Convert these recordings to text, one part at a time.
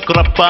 క్రప్ప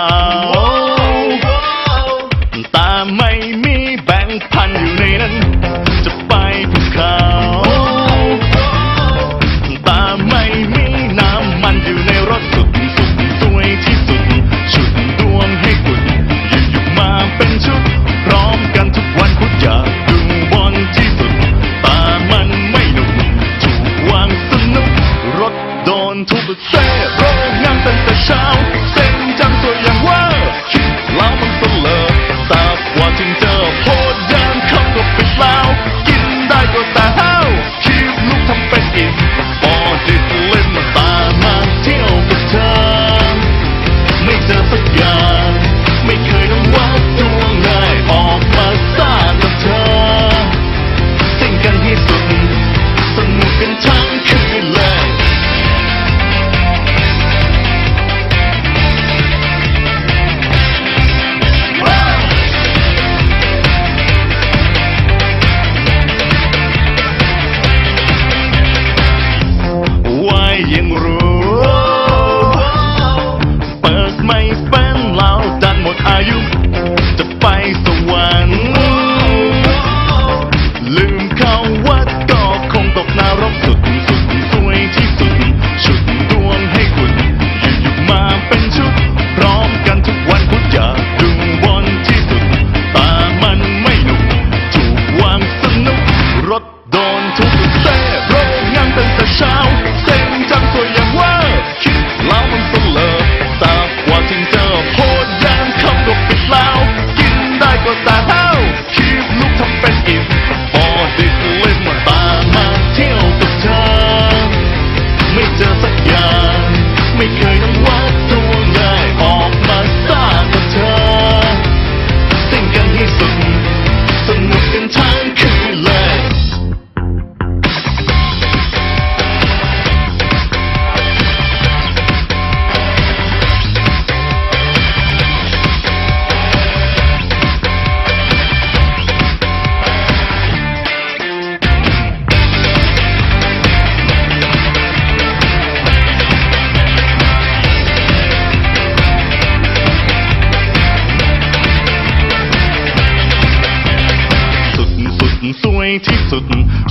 ที่สุด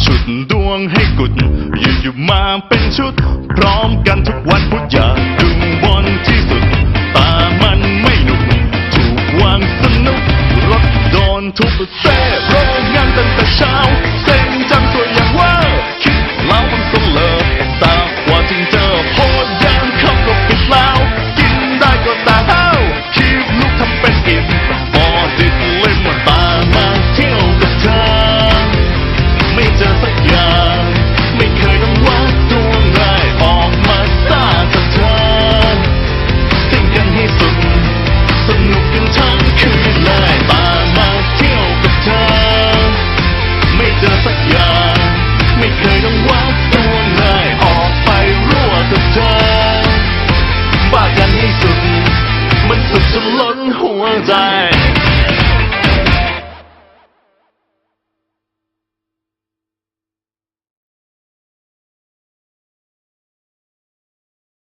ชุดดวงให้กุด อยู่อยู่มาเป็นชุด พร้อมกันทุกวันพุธอย่าดึงบอลที่สุด ตามันไม่หนุกถูกวางสนุกรถโดนทุบเซ่รงงานตั้งแต่เช้าเซ 只是冷酷而在。